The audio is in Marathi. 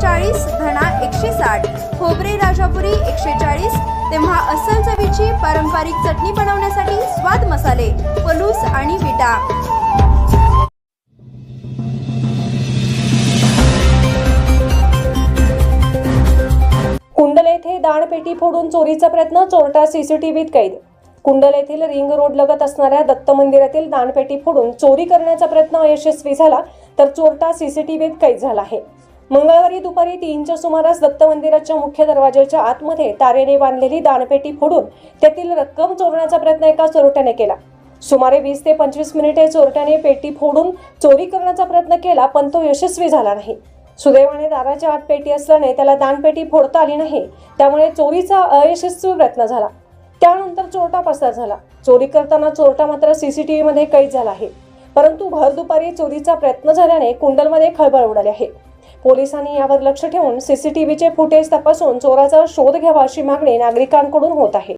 चाळीस धणा एकशे साठ खोबरे राजापुरी एकशे चाळीस तेव्हा अस्सल चवीची पारंपरिक चटणी बनवण्यासाठी स्वाद मसाले पलूस आणि विटा. कुंडल येथे दाणपेटी फोडून चोरीचा प्रयत्न चोरटा सीसीटीव्हीत कैद. कुंडल येथील रिंग रोड लगत असणाऱ्या दत्त मंदिरातील दाणपेटी फोडून चोरी करण्याचा प्रयत्न अयशस्वी झाला तर चोरटा सीसीटीव्हीत कैद झाला आहे. मंगळवारी दुपारी तीनच्या सुमारास दत्त मंदिराच्या मुख्य दरवाजाच्या आतमध्ये तारेने बांधलेली दानपेटी फोडून त्यातील रक्कम चोरण्याचा प्रयत्न एका चोरट्याने केला. सुमारे वीस ते पंचवीस मिनिटे चोरट्याने पेटी फोडून चोरी करण्याचा प्रयत्न केला पण तो यशस्वी झाला नाही. सुदैवाने दाराच्या आत पेटी असल्याने त्याला दानपेटी फोडता आली नाही त्यामुळे चोरीचा अयशस्वी प्रयत्न झाला. त्यानंतर चोरटा पसार झाला. चोरी करताना चोरटा मात्र सीसीटीव्ही मध्ये कैद झाला आहे. परंतु भर दुपारी चोरीचा प्रयत्न झाल्याने कुंडलमध्ये खळबळ उडाली आहे. पोलिसांनी यावर लक्ष ठेवून सीसीटीव्हीचे फुटेज तपासून चोराचा शोध घ्यावा अशी मागणी नागरिकांकडून होत आहे.